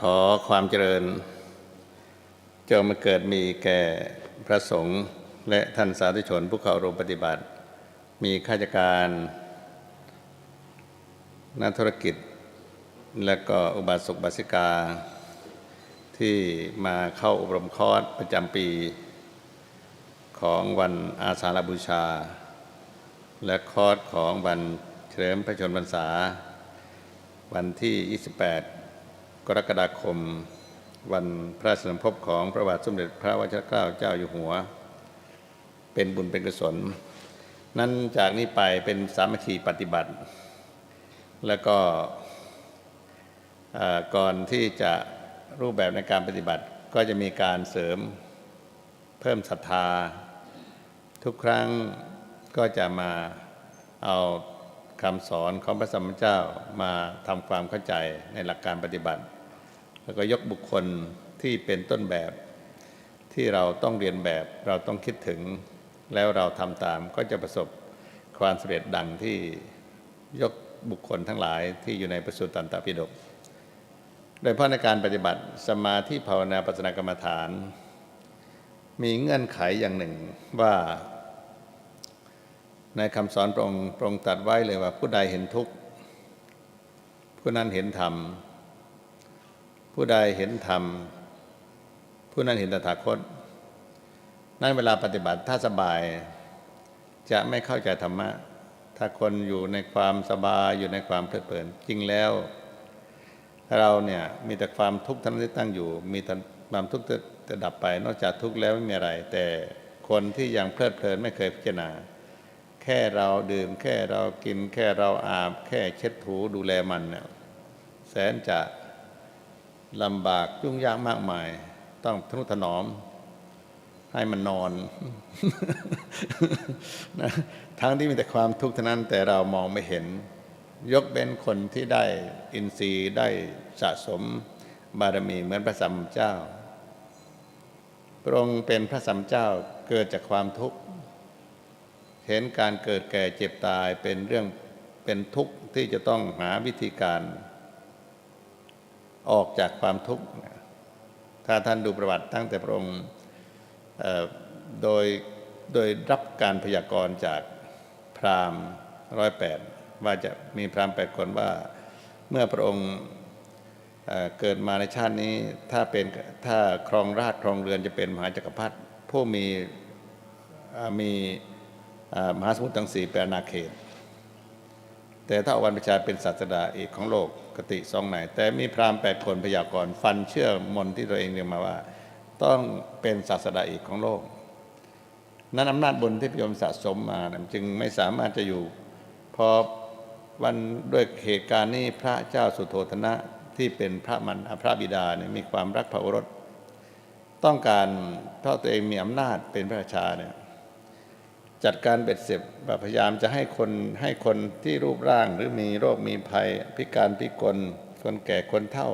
ขอความเจริญจงมาเกิดมีแก่พระสงฆ์และท่านสาธุชนผู้เข้าร่วมปฏิบัติ มีข้าราชการนักธุรกิจ และก็อุบาสกบาสิกา ที่มาเข้าอบรมคอร์สประจำปี ของวันอาสาฬบูชา และคอร์สของวันเฉลิมพระชนมพรรษา วันที่ 28 กรกฎาคม วันพระสมภพของพระบาทสมเด็จพระวชิรเกล้าเจ้าอยู่หัว เป็นบุญเป็นกุศล นั้นจากนี้ไปเป็นสามัคคีปฏิบัติ แล้วก็ก่อนที่จะรูปแบบในการปฏิบัติก็จะมีการเสริมเพิ่มศรัทธา ทุกครั้งก็จะมาเอาคำสอนของพระสัมมาเจ้ามาทำความเข้าใจในหลักการปฏิบัติ แล้วก็ยกบุคคลที่เป็นต้นแบบ ที่เราต้องเรียนแบบเราต้องคิดถึง แล้วเราทำตามก็จะประสบความสำเร็จดังที่ยกบุคคลทั้งหลายที่อยู่ในประสูตรตันตปิฎกโดยเฉพาะในการปฏิบัติสมาธิภาวนาปัสสนากรรมฐาน มีเงื่อนไขอย่างหนึ่งว่า ในคำสอนพระองค์พระองค์ตัดไว้เลยว่าผู้ใดเห็นทุกข์ผู้นั้นเห็นธรรม ผู้ใดเห็นธรรม ผู้นั้นเห็นตถาคต นั้นเวลาปฏิบัติถ้าสบายจะไม่เข้าใจธรรมะ ถ้าคนอยู่ในความสบายอยู่ในความเพลิดเพลิน จริงแล้ว เราเนี่ยมีแต่ความทุกข์เท่านั้นที่ตั้งอยู่ มีแต่ความทุกข์จะดับไป นอกจากทุกข์แล้วไม่มีอะไร แต่คนที่ยังเพลิดเพลินไม่เคยพิจารณา แค่เราดื่ม แค่เรากิน แค่เราอาบ แค่เช็ดถูดูแลมันเนี่ยแสนจะ ลำบากยุ่งยากมากมาย ต้องทนุถนอม ให้มันนอนนะทั้งที่มีแต่ความทุกข์เท่านั้นแต่เรามองไม่เห็น ยกเป็นคนที่ได้อินทรีย์ได้สะสมบารมีเหมือนพระสัมมาเจ้า พระองค์เป็นพระสัมมาเจ้าเกิดจากความทุกข์ เห็นการเกิดแก่เจ็บตายเป็นเรื่องเป็นทุกข์ที่จะต้องหาวิธีการ ออกจากความทุกข์ ถ้าท่านดูประวัติตั้งแต่พระองค์โดยโดยรับการพยากรณ์จากพราหมณ์ร้อยแปดว่าจะมีพราหมณ์แปดคนว่าเมื่อพระองค์เกิดมาในชาตินี้ถ้าเป็นถ้าครองราชครองเรือนจะเป็นมหาจักรพรรดิผู้มีมีมหาสมุทรทั้งสี่เป็นอาณาเขต แต่ถ้าอวันประชาเป็นศาสดาเอกของโลกกติสองไหน แต่มีพราหมณ์แปดคนพยากรณ์ฟันเชื่อมนที่ตัวเองเรียนมาว่า ต้องเป็นศาสดาเอกของโลก นั้นอำนาจบุญที่พยมสะสมมานจึงไม่สามารถจะอยู่ พอวันด้วยเหตุการณ์นี้พระเจ้าสุโธธนะที่เป็นพระมันพระบิดาเนี่ยมีความรักพระโอรส ต้องการเพราะตัวเองมีอำนาจเป็นพระราชาเนี่ย จัดการเบ็ดเสร็จแบบพยายามจะให้คนให้คนที่รูปร่างหรือมีโรคมีภัย พิการพิกลคนแก่คนเฒ่า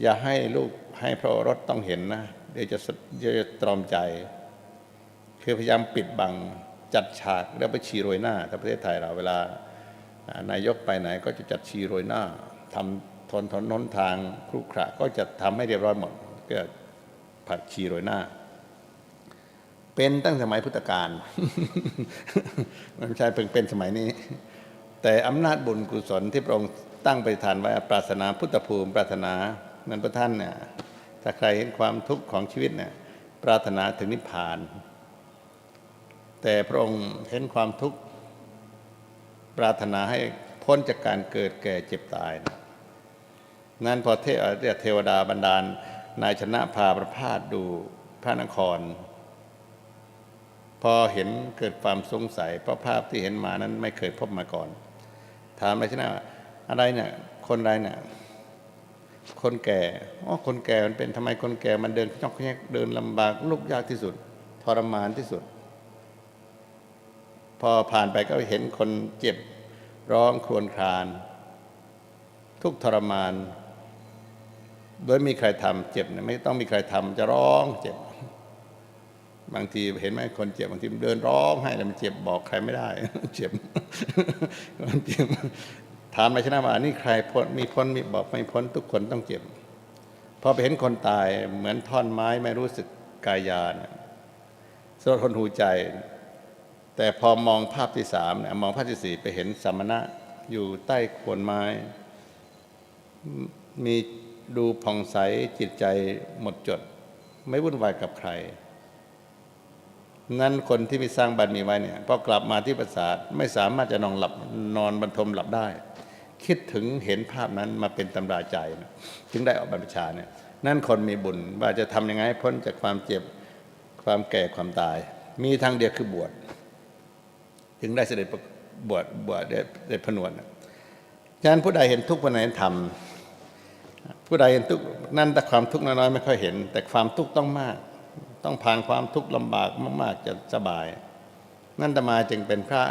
อย่าให้ลูกให้พระอรสต้องเห็นนะ เดี๋ยวจะจะตรอมใจ คือพยายามปิดบังจัดฉากแล้วไปชีโรยหน้าถ้าประเทศไทยเราเวลานายกไปไหนก็จะจัดชีโรยหน้าทำทนทนนนทางครุขระก็จะทำให้เรียบร้อยหมดก็ผัดชีโรยหน้า เป็นตั้งสมัยพุทธกาลมันไม่ใช่เพิ่งเป็นสมัยนี้ แต่อำนาจบุญกุศลที่พระองค์ตั้งไปทานไว้ปรารถนาพุทธภูมิ ปรารถนานั้นพระท่านเนี่ยถ้าใครเห็นความทุกข์ของชีวิตเนี่ยปรารถนาถึงนิพพาน แต่พระองค์เห็นความทุกข์ปรารถนาให้พ้นจากการเกิดแก่เจ็บตายนะนั้นพอเทเทวดาบันดาลนายชนะพาประพาสดูพระนคร พอเห็นเกิดความสงสัยเพราะภาพที่เห็นมานั้นไม่เคยพบมาก่อน ถามนายชนะว่าอะไรเนี่ยคนไรเนี่ยคนแก่อ๋อคนแก่มันเป็นทำไมคนแก่มันเดินยอกแยกเดินลำบากลุกยากที่สุด ทรมานที่สุด พอผ่านไปก็เห็นคนเจ็บร้องครวญครางทุกทรมาน โดยมีใครทำเจ็บเนี่ยไม่ต้องมีใครทำจะร้องเจ็บ บางทีเห็นไหมคนเจ็บบางทีมันเดินร้องให้แล้วมันเจ็บบอกใครไม่ได้ เจ็บมันเจ็บถามนายชนะว่านี่ใครพ้นมีพ้นมีบอกไม่พ้นทุกคนต้องเจ็บพอไปเห็นคนตายเหมือนท่อนไม้ไม่รู้สึกกายานี่ยสลดคนหูใจ แต่พอมองภาพที่สามเนี่ยมองภาพที่สี่ไปเห็นสมณะอยู่ใต้โคนไม้ มีดูผ่องใสจิตใจหมดจด ไม่วุ่นวายกับใคร นั้นคนที่มีสร้างบารมีไว้เนี่ยพอกลับมาที่ปราสาทไม่สามารถจะนอนหลับนอนบรรทมหลับได้ คิดถึงเห็นภาพนั้นมาเป็นตำราใจนะถึงได้ออกบรรพชาเนี่ยนั่นคนมีบุญว่าจะทำยังไงพ้นจากความเจ็บความแก่ความตาย มีทางเดียวคือบวชถึงได้เสด็จบวชบวชได้ได้ผนวดฉะนั้นผู้ใดเห็นทุกข์ผู้ใดเห็นธรรมผู้ใดเห็นทุกข์นั่นแต่ความทุกข์น้อยๆไม่ค่อยเห็น แต่ความทุกข์ต้องมาก ต้องผ่านความทุกข์ลำบากมาก ๆ จะสบาย นั่นตมาจึงเป็นพระ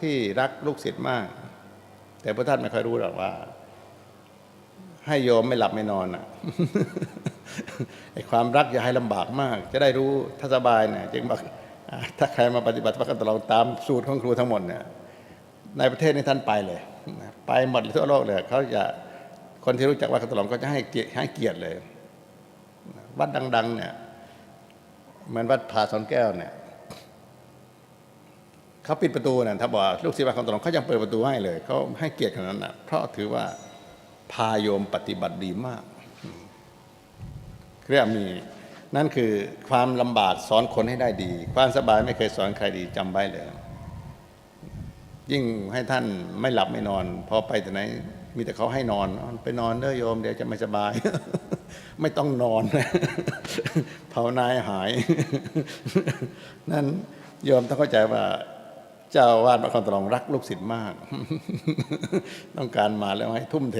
ที่รักลูกศิษย์มาก แต่พระท่านไม่ค่อยรู้หรอกว่า ให้โยมไม่หลับไม่นอนอะไอ้ความรักอย่าให้ลำบากมาก จะได้รู้ถ้าสบายเนี่ยจึงบอกถ้าใครมาปฏิบัติพระกันตลอดตามสูตรของครูทั้งหมดเนี่ยในประเทศนี้ท่านไปเลย ไปหมดทั่วโลกเลยเขาจะคนที่รู้จักวัดกันตลอดก็จะให้เกียรติให้เกียรติเลย วัดดัง ๆ เนี่ย เหมือนวัดผาสอนแก้วเนี่ยเขาปิดประตูเนี่ยถ้าบอกลูกศิษย์วัดคำตลอดเขายังเปิดประตูให้เลยเขาให้เกียรติขนาดนั้นนะเพราะถือว่าพาโยมปฏิบัติดีมากเรียกมีนั่นคือความลำบากสอนคนให้ได้ดี ความสบายไม่เคยสอนใครดีจำไว้เลย ยิ่งให้ท่านไม่หลับไม่นอน พอไปแต่ไหน มีแต่เขาให้นอน ไปนอนเด้อโยมเดี๋ยวจะไม่สบาย ไม่ต้องนอนภาวนายหาย นั่นโยมต้องเข้าใจว่า เจ้าวาดพระคอนตรองรักลูกศิษย์มาก ต้องการมาแล้วให้ทุ่มเท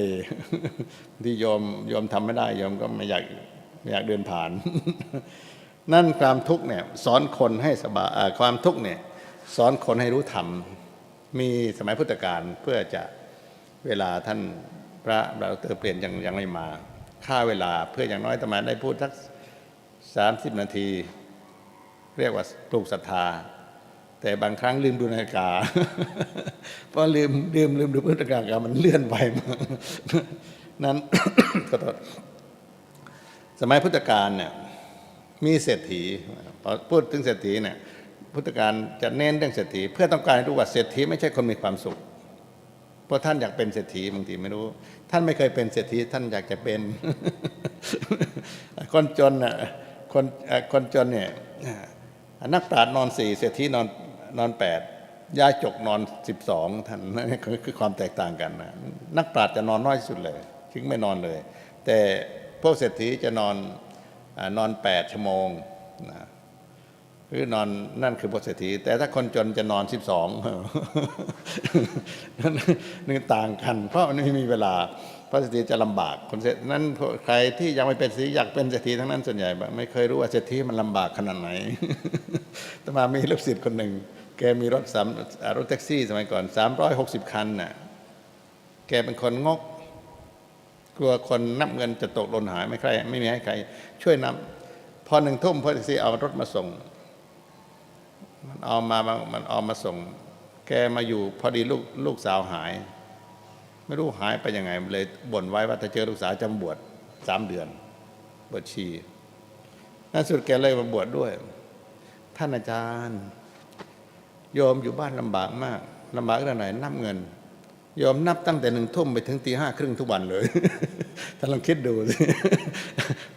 ที่โยมโยมทำไม่ได้โยมก็ไม่อยากไม่อยากเดินผ่าน นั่นความทุกข์เนี่ยสอนคนให้สบายความทุกข์เนี่ยสอนคนให้รู้ธรรม มีสมัยพุทธกาลเพื่อจะเวลาท่านพระเราเตอเปลี่ยนยังยังไม่มา ค่าเวลาเพื่ออย่างน้อยตมาได้พูดสักสามสิบนาที เรียกว่าปลูกศรัทธา แต่บางครั้งลืมดูนาฬิกาเพราะลืมลืมลืมดูพุทธกาลมันเลื่อนไปนั้นขอโทษสมัยพุทธกาลเนี่ยมีเศรษฐีพอพูดถึงเศรษฐีเนี่ยพุทธกาลจะเน้นเรื่องเศรษฐี เพื่อต้องการให้รู้ว่าเศรษฐีไม่ใช่คนมีความสุข เพราะท่านอยากเป็นเศรษฐีบางทีไม่รู้ ท่านไม่เคยเป็นเศรษฐีท่านอยากจะเป็น คนจนน่ะคนคนจนเนี่ยนักปราชญ์นอนสี่เศรษฐีนอนนอนแปดยาจกนอนสิบสองท่านนั่คือความแตกต่างกันนะนักปราชญ์จะนอนน้อยสุดเลยถึงไม่นอนเลย แต่พวกเศรษฐีจะนอนอนอนแปดชั่วโมงนะ คือนอนนั่นคือพวกเศรษฐี แต่ถ้าคนจนจะนอนสิบสองนั่นนี่ต่างกัน เพราะมันไม่มีเวลาเพราะเศรษฐีจะลำบากคนเศรษนั้นใครที่ยังไม่เป็นเศรษฐีอยากเป็นเศรษฐีทั้งนั้นส่วนใหญ่ไม่เคยรู้ว่าเศรษฐีมันลำบากขนาดไหนต่มามีลูกศิษย์คนหนึ่งแกมีรถสามรถแท็กซี่สมัยก่อนสามร้อยหกสิบคันน่ะแกเป็นคนงก กลัวคนนับเงินจะตกหล่นหายไม่ใคร ไม่มีให้ใคร ช่วยนับพอหนึ่งทุ่มพอแท็กซี่เอารถมาส่ง มันเอามามันเอามาส่ง แกมาอยู่พอดีลูกลูกสาวหาย ไม่รู้หายไปยังไงเลยบ่นไว้ว่าถ้าเจอลูกสาวจะบวชสามเดือน บวชชีนั่นสุดแกเลยมาบวชดด้วย ท่านอาจารย์ โยมอยู่บ้านลำบากมากลำบากขนาดไหนนับเงิน โยมนับตั้งแต่หนึ่งทุ่มไปถึงตีห้าครึ่งทุกวันเลยท่าลองคิดดูสิ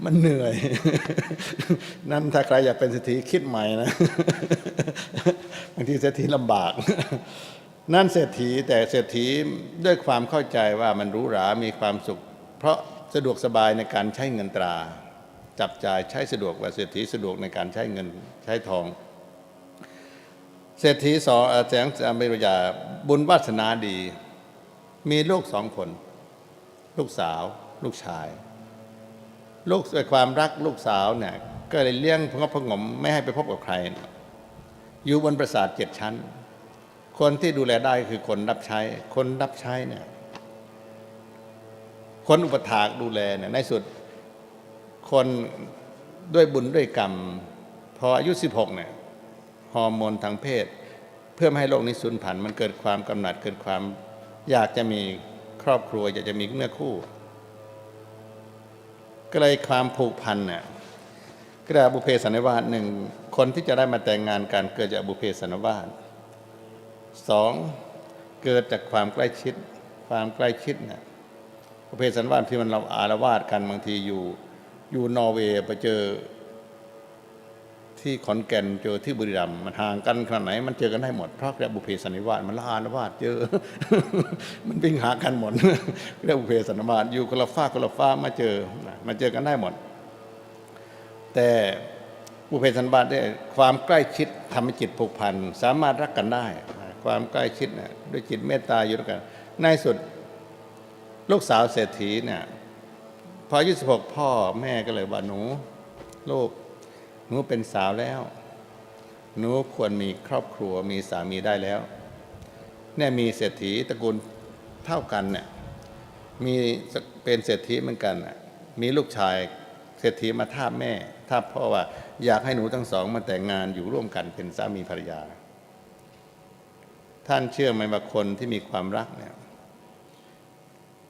มันเหนื่อย นั่นถ้าใครอยากเป็นเศรษฐีคิดใหม่นะ บางทีเศรษฐีลำบาก นั่นเศรษฐีแต่เศรษฐีด้วยความเข้าใจว่ามันรู้หรา มีความสุข เพราะสะดวกสบายในการใช้เงินตรา จับจ่ายใช้สะดวกกว่าเศรษฐีสะดวกในการใช้เงินใช้ทองเศรษฐีสองเอ่อแสงอเมริยาบุญวาสนาดี มีลูกสองคน ลูกสาว ลูกชาย ลูกด้วยความรักลูกสาวเนี่ยก็เลยเลี้ยงพงบพงมไม่ให้ไปพบกับใคร อยู่บนปราสาทเจ็ดชั้น คนที่ดูแลได้คือคนรับใช้ คนรับใช้เนี่ยคนอุปถากดูแลเนี่ยในสุดคนด้วยบุญด้วยกรรม พออายุ 16เนี่ยฮอร์โมนทางเพศ เพื่อไม่ให้โลกนี้สูญพันธุ์มันเกิดความกำหนัดเกิดความ อยากจะมีครอบครัว อยากจะมีเนื้อคู่ ก็เลยความผูกพันเนี่ยก็ได้บุพเพสันนิวาสหนึ่งคนที่จะได้มาแต่งงานกันเกิดจากบุพเพสันนิวาสสองเกิดจากความใกล้ชิด ความใกล้ชิดเนี่ยบุพเพสันนิวาสที่มันเราอารวาสกันบางทีอยู่อยู่นอร์เวย์ไปเจอ ที่ขอนแก่นเจอที่บุรีรัมย์มันห่างกันขนาดไหน มันเจอกันได้หมดเพราะเรียกบุเพสันนิวาสมันละอานวาสเจอ มันวิ่งหากันหมดเรียกบุเพสันนิวาสอยู่คนละฟ้ากคนละฟ้ามาเจอมาเจอกันได้หมด แต่บุเพสันนิวาสได้ความใกล้ชิดทำให้จิตผูกพันสามารถรักกันได้ ความใกล้ชิดเนี่ยด้วยจิตเมตตาอยู่ด้วยกันในสุดลูกสาวเศรษฐีเนี่ยพออายุสิบหกพ่อแม่ก็เลยว่าหนูลูก หนูเป็นสาวแล้ว หนูควรมีครอบครัวมีสามีได้แล้ว เนี่ยมีเศรษฐีตระกูลเท่ากันเนี่ยมีเป็นเศรษฐีเหมือนกัน มีลูกชายเศรษฐีมาทาแม่ทาพ่อว่าอยากให้หนูทั้งสองมาแต่งงานอยู่ร่วมกันเป็นสามีภรรยา ท่านเชื่อไหมว่าคนที่มีความรักเนี่ย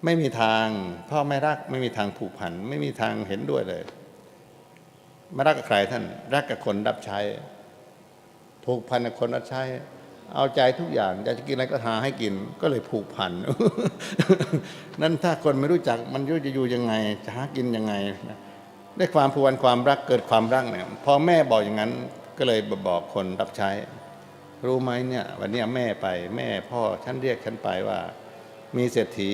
ไม่มีทางพ่อไม่รัก ไม่มีทางผูกพัน ไม่มีทางเห็นด้วยเลย ไม่รักกับใครท่าน รักกับคนรับใช้ผูกพันกับคนรับใช้ เอาใจทุกอย่างอยากจะกินอะไรก็หาให้กิน ก็เลยผูกพันนั้นถ้าคนไม่รู้จักมันจะอยู่ยังไง จะหากินยังไงได้ความผูกพันความรักเกิดความรักเนี่ยพอแม่บอกอย่างนั้นก็เลยบอกคนรับใช้ รู้ไหมเนี่ย วันนี้แม่ไปแม่พ่อฉันเรียกฉันไปว่า มีเศรษฐี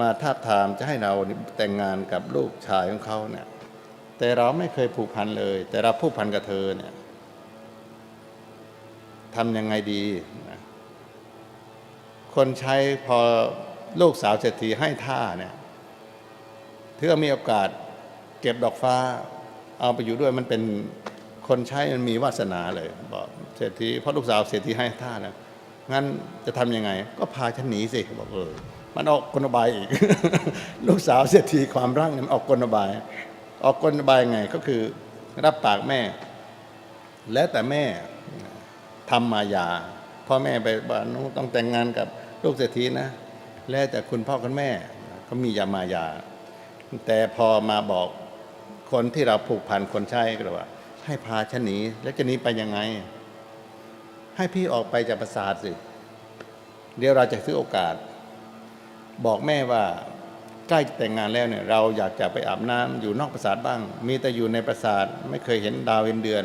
มาทาบทามจะให้เราแต่งงานกับลูกชายของเขาเนี่ย แต่เราไม่เคยผูกพันเลย แต่เราผูกพันกับเธอเนี่ยทำยังไงดี คนใช้พอลูกสาวเศรษฐีให้ท่าเนี่ยเพื่อมีโอกาสเก็บดอกฟ้า เอาไปอยู่ด้วยมันเป็นคนใช้มันมีวาสนาเลยบอกเศรษฐีเพราะลูกสาวเศรษฐีให้ท่านะงั้นจะทำยังไง ก็พาฉันหนีสิบอกเออมันออกกลนบายอีก ลูกสาวเศรษฐีความร่างเนี่ยมันออกกลนบาย ออกกลบายไงก็คือรับปากแม่ แล้วแต่แม่ทำมายาพ่อแม่ไปบ้านนู้นต้องแต่งงานกับลูกเศรษฐีนะ แล้วแต่คุณพ่อคุณแม่ก็มียามายา แต่พอมาบอกคนที่เราผูกพันคนใช้ก็เลยว่า ให้พาฉันหนีแล้วจะหนีไปยังไง ให้พี่ออกไปจากปราสาทสิ เดี๋ยวเราจะซื้อโอกาส บอกแม่ว่า ใกล้จะแต่งงานแล้วเนี่ยเราอยากจะไปอาบน้ำอยู่นอกปราสาทบ้าง มีแต่อยู่ในปราสาทไม่เคยเห็นดาวเห็นเดือน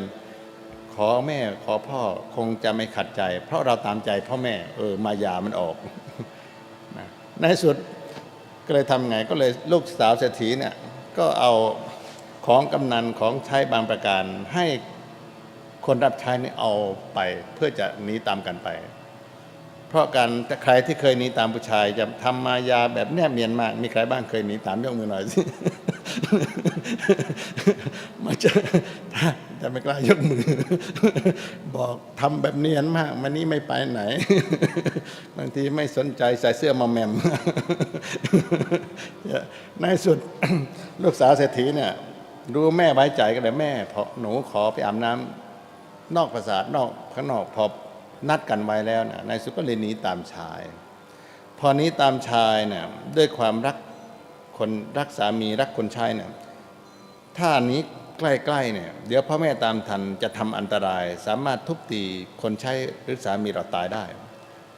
ขอแม่ขอพ่อคงจะไม่ขัดใจ เพราะเราตามใจพ่อแม่เออมายามันออกนะในสุดก็เลยทำไงก็เลยลูกสาวเศรษฐีเนี่ยก็เอาของกำนันของใช้บางประการให้คนรับใช้นี่เอาไปเพื่อจะหนีตามกันไป เพราะการใครที่เคยหนีตามผู้ชาย จะทำมายาแบบแนบเนียนมาก มีใครบ้างเคยหนีตามยกมือหน่อยสิมันจะจะไม่กล้ายกมือ บอกทำแบบเนียนมาก มันนี้ไม่ไปไหน บางทีไม่สนใจใส่เสื้อมาแมมในสุดลูกสาวเศรษฐีเนี่ยรู้แม่ไว้ใจก็เลยแม่พอหนูขอไปอาบน้ำนอกปราสาทนอกข้างนอกพอ นัดกันไว้แล้วนี่ยนายสุก็เลยหนีตามชาย พอนี้ตามชายเนี่ยด้วยความรักคนรักสามีรักคนชายเนี่ยถ้านี้ใกล้ๆเนี่ยเดี๋ยวพ่อแม่ตามทันจะทำอันตราย สามารถทุบตีคนใช้หรือสามีเราตายได้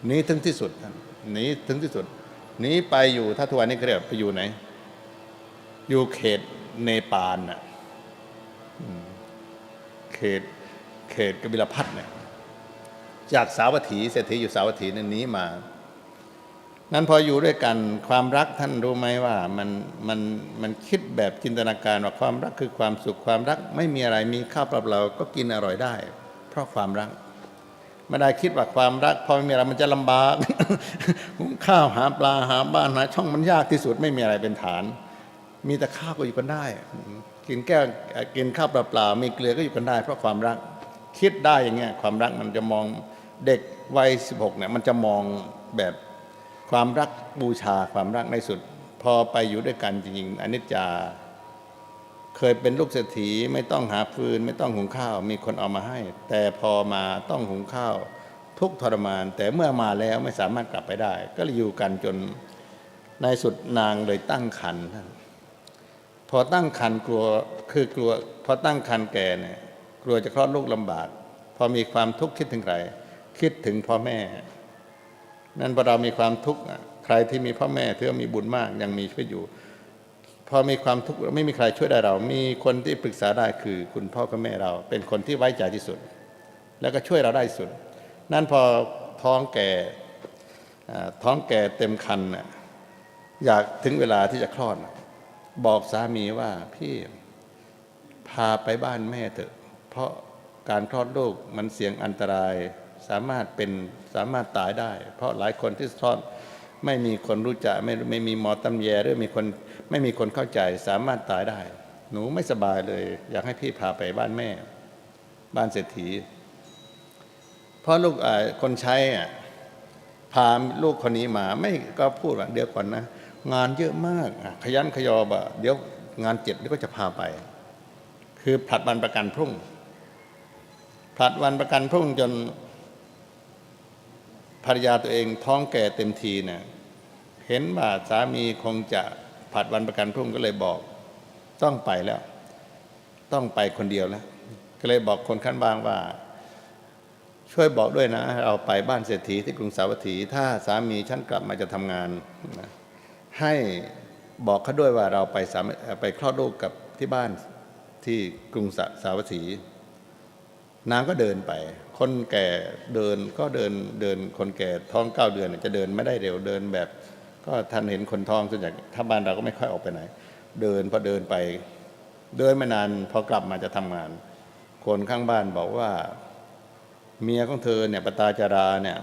หนีถึงที่สุดท่านหนีถึงที่สุดหนีไปอยู่ถ้าทุกวันนี้เขาเรียกไปอยู่ไหน อยู่เขตเนปาลน่ะเขตเขตกบิลพัทเนี่ย จากสาวัตถีเศรษฐีอยู่สาวัตถีนั้นนี้มา นั้นพออยู่ด้วยกันความรักท่านรู้ไหมว่ามันมันมันคิดแบบจินตนาการว่าความรักคือความสุขความรัก ไม่มีอะไรมีข้าวเปล่าก็กินอร่อยได้ เพราะความรักไม่ได้คิดว่าความรักพอไม่มีอะไรมันจะลำบากหุงข้าวหาปลาหาบ้านหาช่องมันยากที่สุดไม่มีอะไรเป็นฐาน มีแต่ข้าวก็อยู่กันได้ กินแก้วกินข้าวเปล่าๆมีเกลือก็อยู่กันได้ เพราะความรักคิดได้อย่างเงี้ยความรักมันจะมอง เด็กวัย 16เนี่ยมันจะมองแบบความรักบูชาความรักในสุด พอไปอยู่ด้วยกันจริงๆอนิจจาเคยเป็นลูกเศรษฐีไม่ต้องหาฟืน ไม่ต้องหุงข้าว มีคนเอามาให้ แต่พอมาต้องหุงข้าว ทุกทรมาน แต่เมื่อมาแล้วไม่สามารถกลับไปได้ ก็เลยอยู่กันจนในสุดนางเลยตั้งครรภ์ท่านพอตั้งครรภ์กลัวคือกลัว พอตั้งครรภ์แก่เนี่ยกลัวจะคลอดลูกลำบาก พอมีความทุกข์คิดถึงใคร คิดถึงพ่อแม่ นั่นพอเรามีความทุกข์ใครที่มีพ่อแม่ถือว่ามีบุญมากยังมีชีวิตอยู่ พอมีความทุกข์ไม่มีใครช่วยได้เรา มีคนที่ปรึกษาได้คือคุณพ่อกับแม่เรา เป็นคนที่ไว้ใจที่สุด แล้วก็ช่วยเราได้สุด นั่นพอท้องแก่ท้องแก่เต็มคันน่ะอยากถึงเวลาที่จะคลอดบอกสามีว่าพี่พาไปบ้านแม่เถอะ เพราะการคลอดลูกมันเสี่ยงอันตราย สามารถเป็นสามารถตายได้ เพราะหลายคนที่คลอดไม่มีคนรู้จักไม่ไม่มีหมอตำแยหรือมีคนไม่มีคนเข้าใจสามารถตายได้ หนูไม่สบายเลย อยากให้พี่พาไปบ้านแม่ บ้านเศรษฐีเพราะลูกคนใช้อะพาลูกคนนี้มาไม่ก็พูดว่าเดี๋ยวก่อนนะ งานเยอะมากขยันขยอบะเดี๋ยวงานเจ็บเดี๋ยวก็จะพาไป คือผลัดวันประกันพรุ่งผลัดวันประกันพรุ่งจน ภรรยาตัวเองท้องแก่เต็มทีเนี่ยเห็นว่าสามีคงจะผัดวันประกันพรุ่งก็เลยบอก ต้องไปแล้ว ต้องไปคนเดียวแล้ว ก็เลยบอกคนข้างบ้างว่า ช่วยบอกด้วยนะเราไปบ้านเศรษฐีที่กรุงสาวัตถี ถ้าสามีฉันกลับมาจะทำงานนะให้บอกเขาด้วยว่าเราไปสามไปคลอดลูกกับที่บ้านที่กรุงสาวัตถีนางก็เดินไป คนแก่เดินก็เดินเดินคนแก่ท้องเก้าเดือนจะเดินไม่ได้เร็วเดินแบบ ก็ท่านเห็นคนท้องส่วนใหญ่ถ้าบ้านเราก็ไม่ค่อยออกไปไหน เดินพอเดินไปเดินไม่นานพอกลับมาจะทำงาน คนข้างบ้านบอกว่า เมียของเธอเนี่ยปตาจาราเนี่ย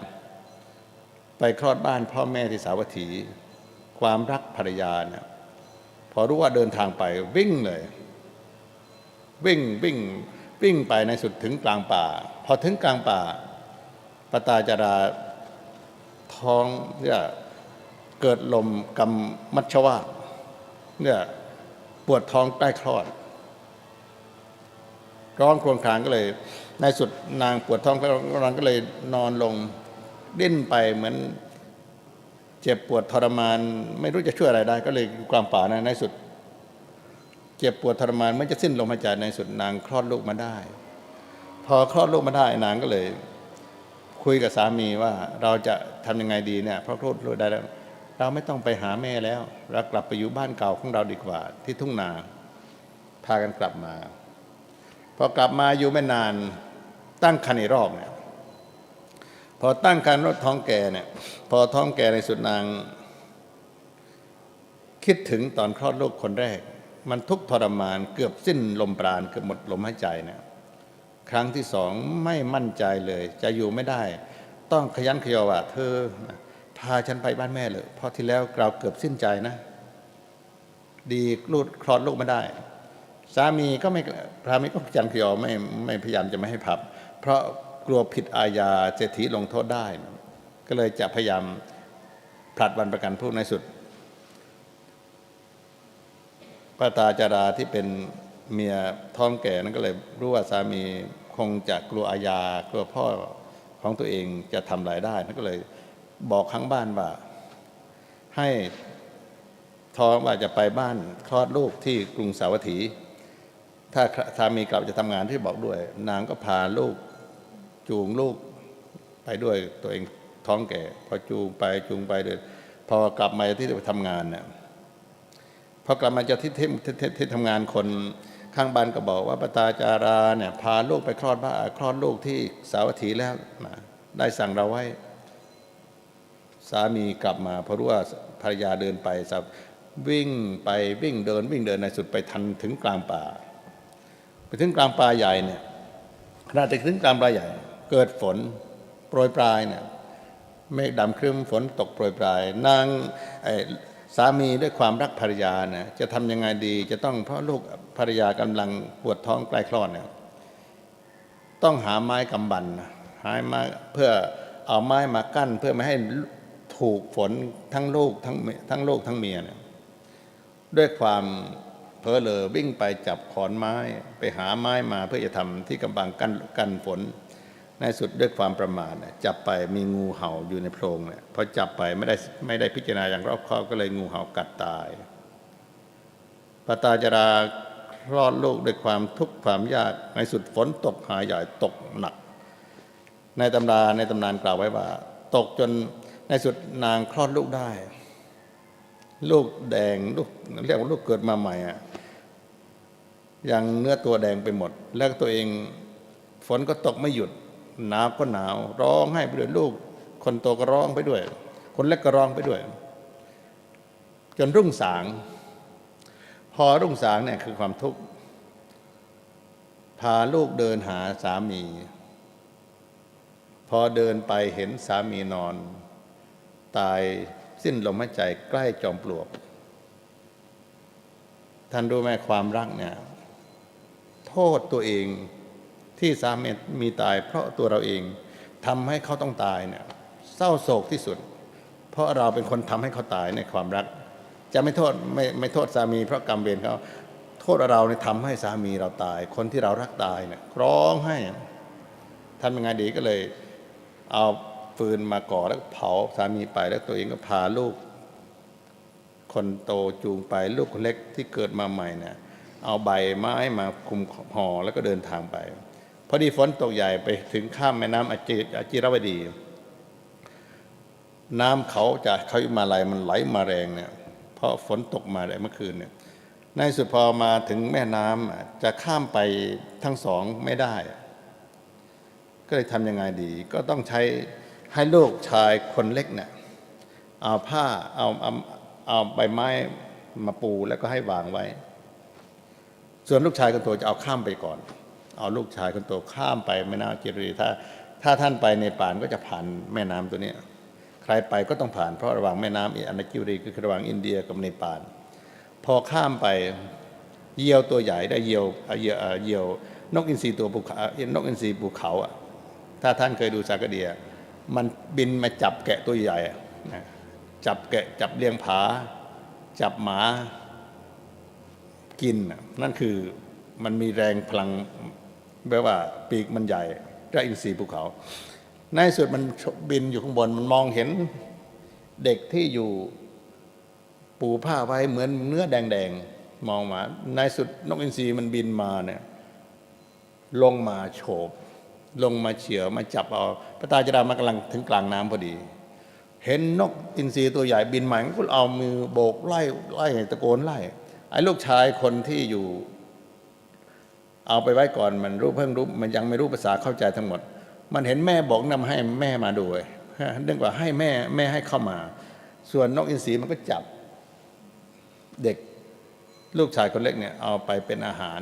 ไปคลอดบ้านพ่อแม่ที่สาวัตถี ความรักภรรยาเนี่ยพอรู้ว่าเดินทางไปวิ่งเลย วิ่งวิ่งวิ่งไปในสุดถึงกลางป่า พอถึงกลางป่าปตาจาราท้องเนี่ยเกิดลมกำมัชวาเนี่ยปวดท้องใกล้คลอด ร้องครวญครางก็เลย ในสุดนางปวดท้องนางก็เลยนอนลงดิ้นไปเหมือนเจ็บปวดทรมาน ไม่รู้จะช่วยอะไรได้ ก็เลยกลางป่านะในสุด เจ็บปวดทรมานไม่จะสิ้นลมหายใจในสุดนางคลอดลูกมาได้ พอคลอดลูกมาได้นางก็เลย คุยกับสามีว่าเราจะทำยังไงดีเนี่ยเพราะคลอดลูกได้แล้วเราไม่ต้องไปหาแม่แล้วเรากลับไปอยู่บ้านเก่าของเราดีกว่า ที่ทุ่งนา พากันกลับมา พอกลับมาอยู่ไม่นานตั้งครรภ์ในรอบเนี่ยพอตั้งครรรถท้องแก่เนี่ย พอท้องแก่ในสุดนาง คิดถึงตอนคลอดลูกคนแรก มันทุกทรมานเกือบสิ้นลมปราณเกือบหมดลมหายใจเนี่ย ครั้งที่สองไม่มั่นใจเลย จะอยู่ไม่ได้ ต้องขยันขยอว่าเธอพาฉันไปบ้านแม่เลย เพราะที่แล้วเราเกือบสิ้นใจนะ ดีลูกคลอดลูกไม่ได้ สามีก็ไม่พระมิก็ขยันขยอไม่ไม่พยายามจะไม่ให้พับ เพราะกลัวผิดอาญาเศรษฐีลงโทษได้ ก็เลยจะพยายามผลัดวันประกันพรุ่งในสุดป้าตาจาราที่เป็นเมียท้องแก่นั้นก็เลยรู้ว่าสามี คงจะกลัวอาญากลัวพ่อของตัวเองจะทำรายได้นั่นก็เลยบอกข้างบ้านว่า ให้ท้องว่าจะไปบ้านคลอดลูกที่กรุงสาวัตถี ถ้าสามีกลับจะทำงานที่บอกด้วย นางก็พาลูกจูงลูกไปด้วยตัวเองท้องแก่ พอจูงไปจูงไปเดินพอกลับมาที่ทำงานเนี่ยพอกลับมาจากที่ที่ที่ทำงานคน ข้างบ้านก็บอกว่าปตาจาราเนี่ยพาลูกไปคลอดบ้าคลอดลูกที่สาวัตถีแล้วนะได้สั่งเราไว้ สามีกลับมาเพราะรู้ว่าภรรยาเดินไปสับวิ่งไปวิ่งเดินวิ่งเดินในสุดไปทันถึงกลางป่า ไปถึงกลางป่าใหญ่เนี่ยขณะจะถึงกลางป่าใหญ่ เกิดฝนโปรยปลายเนี่ยเมฆดำครึ้มฝนตกโปรยปลาย นางไอ สามีด้วยความรักภรรยาเนี่ยจะทำยังไงดี จะต้องเพราะลูกภรรยากำลังปวดท้องใกล้คลอดเนี่ยต้องหาไม้กำบันหาไม้เพื่อเอาไม้มากั้น เพื่อไม่ให้ถูกฝนทั้งลูกทั้งทั้งลูกทั้งเมียเนี่ยด้วยความเพ้อเลอวิ่งไปจับขอนไม้ ไปหาไม้มาเพื่อจะทำที่กำบังกันกันฝน ในสุดด้วยความประมาทจับไปมีงูเห่าอยู่ในโพรงเนี่ยพอจับไปไม่ได้ไม่ได้พิจารณาอย่างรอบคอบก็เลยงูเห่ากัดตายปตาจราคลอดลูกด้วยความทุกข์ความยากในสุดฝนตกหาใหญ่ตกหนัก ในตำราในตำนานกล่าวไว้ว่า ตกจนในสุดนางคลอดลูกได้ ลูกแดงลูกเรียกว่าลูกเกิดมาใหม่อะยังเนื้อตัวแดงไปหมด แล้วตัวเองฝนก็ตกไม่หยุด หนาวก็หนาว ร้องไห้ไปด้วยลูก คนโตก็ร้องไปด้วย คนเล็กก็ร้องไปด้วย จนรุ่งสาง พอรุ่งสางเนี่ยคือความทุกข์พาลูกเดินหาสามี พอเดินไปเห็นสามีนอน ตายสิ้นลมหายใจใกล้จอมปลวก ท่านรู้ไหมความรักเนี่ย โทษตัวเอง ที่สามีมีตาย เพราะตัวเราเองทำให้เขาต้องตายเนี่ยเศร้าโศกที่สุด เพราะเราเป็นคนทำให้เขาตายในความรัก จะไม่โทษไม่ไม่โทษสามี เพราะกรรมเวรเขาโทษเราเนี่ยทำให้สามีเราตาย คนที่เรารักตายเนี่ยร้องให้ทำยังไงดีก็เลย เอาฟืนมาก่อแล้วเผาสามีไปแล้วตัวเองก็พาลูก คนโตจูงไปลูกคนเล็กที่เกิดมาใหม่เนี่ยเอาใบไม้มาคุมห่อแล้วก็เดินทางไป พอดีฝนตกใหญ่ไปถึงข้ามแม่น้ำอจิอจิรวดี น้ำเขาจากเขาอิมาลัยมันไหลมาแรงเนี่ยเพราะฝนตกมาแรงเมื่อคืนเนี่ยในสุดพอมาถึงแม่น้ำจะข้ามไปทั้งสองไม่ได้ ก็เลยทำยังไงดี ก็ต้องใช้ให้ลูกชายคนเล็กเนี่ยเอาผ้าเอาเอาเอาใบไม้มาปูแล้วก็ให้วางไว้ ส่วนลูกชายคนโตจะเอาข้ามไปก่อน เอาลูกชายคนโตข้ามไปแม่น้ำจิรีถ้าถ้าท่านไปในป่านก็จะผ่านแม่น้ำตัวนี้ใครไปก็ต้องผ่านเพราะระหว่างแม่น้ำอนาจิรีคือระหว่างอินเดียกับเนปาลพอข้ามไปเหยี่ยวตัวใหญ่ได้เหยี่ยวเหยี่ยวนกอินทรีตัวภูเขานกอินทรีภูเขาอะถ้าท่านเคยดูสากเดีย มันบินมาจับแกะตัวใหญ่จับแกะจับเลี้ยงผา จับหมากินนั่นคือมันมีแรงพลัง แปลว่าปีกมันใหญ่ได้อินทรีย์ภูเขาในสุดมันบินอยู่ข้างบนมันมองเห็นเด็กที่อยู่ปูผ้าไว้เหมือนเนื้อแดงๆ มองมา ในสุดนกอินทรีมันบินมาเนี่ยลงมาโฉบ ลงมาเฉียวมาจับเอาพระตาจดามากำลังถึงกลางน้ำพอดี เห็นนกอินทรีตัวใหญ่บินมาก็เอามือโบกไล่ไล่ตะโกนไล่ไอ้ลูกชายคนที่อยู่ เอาไปไว้ก่อนมันรู้เพิ่งรู้มันยังไม่รู้ภาษาเข้าใจทั้งหมด มันเห็นแม่บอกนำให้แม่มาด้วยเนื่องว่าให้แม่แม่ให้เข้ามา ส่วนนกอินทรีมันก็จับเด็กลูกชายคนเล็กเนี่ยเอาไปเป็นอาหาร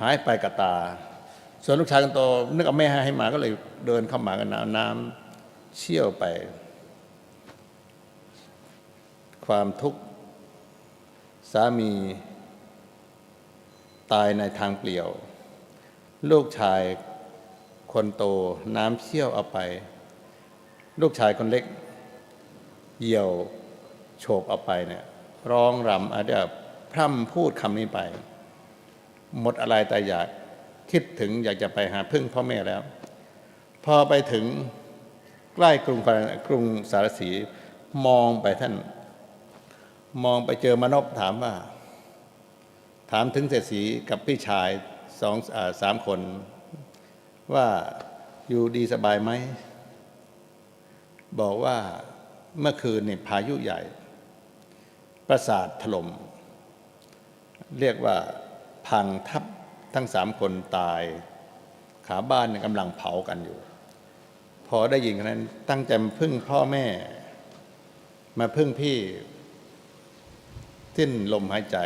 หายไปกับตา ส่วนลูกชายคนโตนึกเอาแม่ให้มาก็เลยเดินเข้ามากันน้ำน้ำเชี่ยวไป ความทุกข์สามี ตายในทางเปลี่ยว ลูกชายคนโตน้ำเชี่ยวเอาไป ลูกชายคนเล็ก เหี่ยวโฉบเอาไปเนี่ยร้องรำอาจจะพร่ำพูดคำนี้ไป หมดอะไรแต่อยากคิดถึงอยากจะไปหาพึ่งพ่อแม่แล้ว พอไปถึงใกล้กรุงพารากรุงสารสีมองไปท่าน มองไปเจอมนพถามว่า ถามถึงเศรษฐีกับพี่ชายสองอสามคน ว่าอยู่ดีสบายไหม บอกว่าเมื่อคืนนี่พายุใหญ่ ประสาทถล่มเรียกว่าพังทับทั้งสามคนตาย ขาบ้านกำลังเผากันอยู่ พอได้ยินขนาดนั้นตั้งใจพึ่งพ่อแม่ มาพึ่งพี่ สิ้นลมหายใจ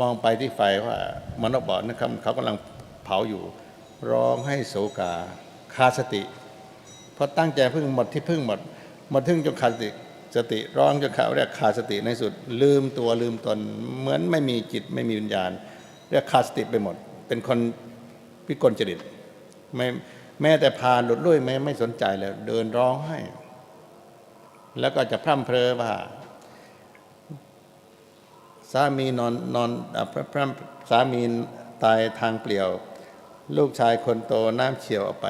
มองไปที่ไฟว่ามนกบอกนะครับเขากำลังเผาอยู่ ร้องให้โศกาคาสติเพราะตั้งใจพึ่งหมดที่พึ่งหมดหมดพึ่งจนขาดสติสติร้องจนขาเรียกขาดสติในสุด ลืมตัวลืมตน เหมือนไม่มีจิตไม่มีวิญญาณ เรียกขาดสติไปหมด เป็นคนพิกลจริตไม่แม้แต่พาหลุดลุ่ยไม่ไม่สนใจเลยเดินร้องให้ แล้วก็จะพร่ำเพรอว่า สามีนอนนอนพระพระสามีตายทางเปลี่ยว ลูกชายคนโตน้ำเฉียวออกไป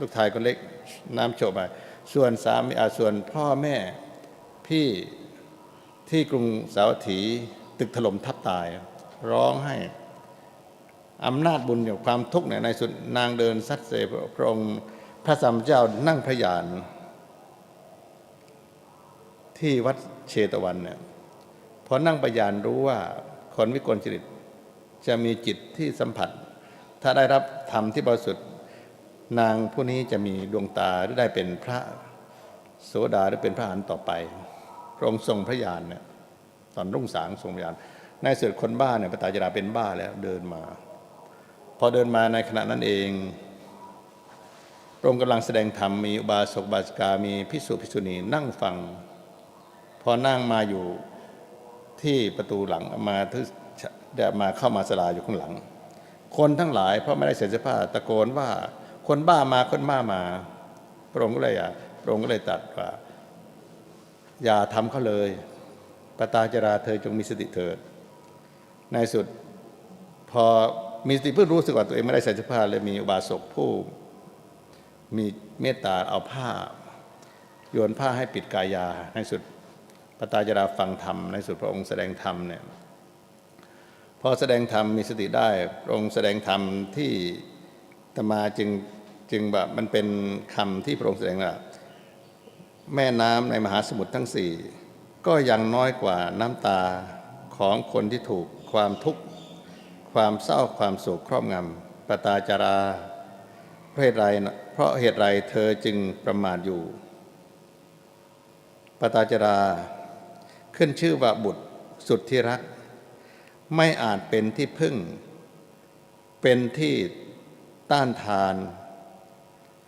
ลูกชายคนเล็กน้ำโฉบไปส่วนสามีอะส่วนพ่อแม่พี่ที่กรุงสาวัตถีตึกถล่มทับตาย ร้องให้อำนาจบุญอยู่ความทุกข์เนี่ยในสุดนางเดินซัดเซพระองค์พระสัมมาเจ้านั่งพระยาน ที่วัดเชตวันเนี่ย พอนั่งพระยานรู้ว่าคนวิกลจริตจะมีจิตที่สัมผัส ถ้าได้รับธรรมที่บริสุทธิ์นางผู้นี้จะมีดวงตาหรือได้เป็นพระโสดาหรือเป็นพระอรหันต์ต่อไปพระองค์ทรงพระญาณเนี่ยตอนรุ่งสางทรงพระญาณในเสือคนบ้าเนี่ยพระตาจราเป็นบ้าแล้วเดินมา พอเดินมาในขณะนั้นเองพระองค์กำลังแสดงธรรมมีอุบาสกบาสิกามีพิสุภิกษุณีนั่งฟัง พอนั่งมาอยู่ ที่ประตูหลังมาที่มาเข้ามาสลาอยู่ข้างหลัง คนทั้งหลายเพราะไม่ได้ใส่เสื้อผ้าตะโกนว่าคนบ้ามาคนบ้ามา พระองค์ก็เลยอะพระองค์ก็เลยตัดว่า อย่าทำเขาเลยปตาจราเธอจงมีสติเถิด ในสุดพอมีสติเพื่อรู้สึกว่าตัวเองไม่ได้ใส่เสื้อผ้าเลยมีอุบาสกผู้มีเมตตาเอาผ้า โยนผ้าให้ปิดกายาในสุด ปตาจราฟังธรรมในสุดพระองค์แสดงธรรมเนี่ยพอแสดงธรรมมีสติได้พระองค์แสดงธรรมที่ตมาจึงจึงแบบมันเป็นคำที่พระองค์แสดงว่าแม่น้ำในมหาสมุทรทั้งสี่ก็ยังน้อยกว่าน้ำตาของคนที่ถูกความทุกข์ความเศร้าความโศกครอบงำปตาจาราเพราะเหตุไรเพราะเหตุไรเธอจึงประมาทอยู่ ปตาจารา ขึ้นชื่อว่าบุตรสุดที่รัก ไม่อาจเป็นที่พึ่ง เป็นที่ต้านทาน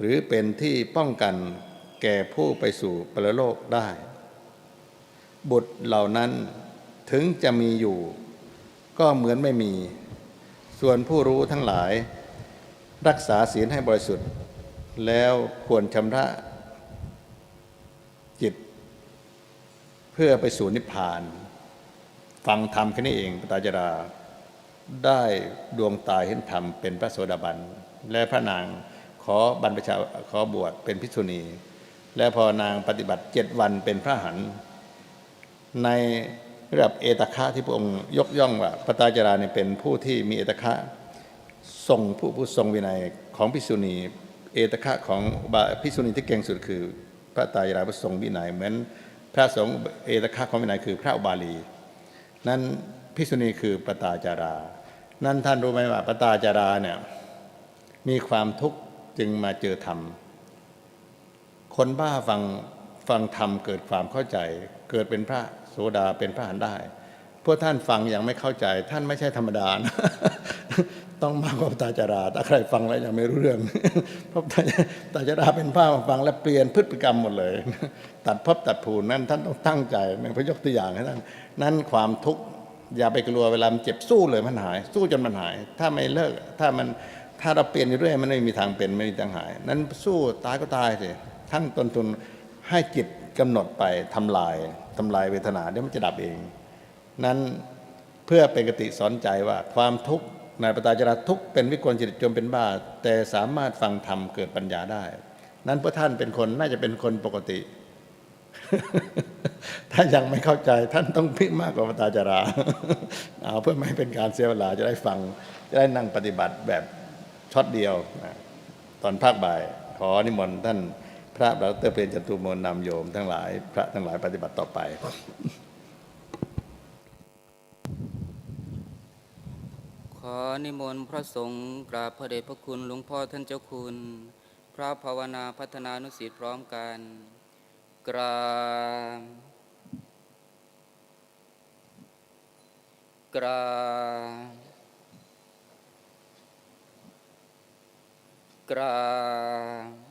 หรือเป็นที่ป้องกันแก่ผู้ไปสู่ปรโลกได้ บุตรเหล่านั้นถึงจะมีอยู่ ก็เหมือนไม่มี ส่วนผู้รู้ทั้งหลาย รักษาศีลให้บริสุทธิ์ แล้วควรชำระจิต เพื่อไปสู่นิพพาน ฟังธรรมแค่นี้เองปตาจราได้ดวงตาเห็นธรรมเป็นพระโสดาบัน และพระนางขอบรรพชาขอบวชเป็นภิษุณี และพอนางปฏิบัติเจ็ดวันเป็นพระหัน ในระดับเอตคะที่พระองค์ยกย่องว่าปตาจาราเนี่ยเป็นผู้ที่มีเอตคะทรงผู้ผู้ทรงวินัยของภิษุณี เอตคะของบาภิษุณีที่เก่งสุดคือพระตาจาราพระทรงวินัยเหมือน พระสงฆ์เอตคะของวินัยคือพระอุบาลี นั้นภิษุณีคือปตาจารา นั่นท่านรู้ไหมว่าปตาจาราเนี่ยมีความทุกข์จึงมาเจอธรรม คนบ้าฟังฟังธรรมเกิดความเข้าใจ เกิดเป็นพระโสดาเป็นพระหันได้ พวกท่านฟังยังไม่เข้าใจ ท่านไม่ใช่ธรรมดานะ ต้องมากกว่าตาจาราถ้าใครฟังแล้วยังไม่รู้เรื่องเพราะตาจาราเป็นพระมาฟังแล้วเปลี่ยนพฤติกรรมหมดเลย ตัดพบตัดผูนนั่นท่านต้องตั้งใจมันพยกตัวอย่างให้ท่านนั่นความทุกข์อย่าไปกลัวเวลามันเจ็บสู้เลยมันหาย สู้จนมันหาย ถ้าไม่เลิก ถ้ามันถ้าเราเปลี่ยนเรื่อยมันไม่มีทางเป็นไม่มีทางหาย นั้นสู้ตายก็ตายสิทั้งต้นทุนให้จิตกำหนดไปทำลายทำลายเวทนาเดี๋ยวมันจะดับเอง นั้นเพื่อเป็นกติสอนใจว่าความทุกข์ ในปตาจราทุกเป็นวิกลจริตจนเป็นบ้า แต่สามารถฟังธรรมเกิดปัญญาได้ นั้นพระท่านเป็นคนน่าจะเป็นคนปกติ ถ้ายังไม่เข้าใจท่านต้องพิมากกว่าปตาจาราเอาเพื่อไม่ให้เป็นการเสียเวลาจะได้ฟัง จะได้นั่งปฏิบัติแบบช็อตเดียวนะตอนภาคบ่าย ขอนิมนต์ท่านพระดรเปรนจันทุมนนำโยมทั้งหลาย พระทั้งหลายปฏิบัติต่อไป อนิมนต์พระสงฆ์กราบพระเดชพระคุณหลวงพ่อท่านเจ้าคุณ พระภาวนาพัฒนานุสิทธิ์พร้อมกัน กราบกราบกราบ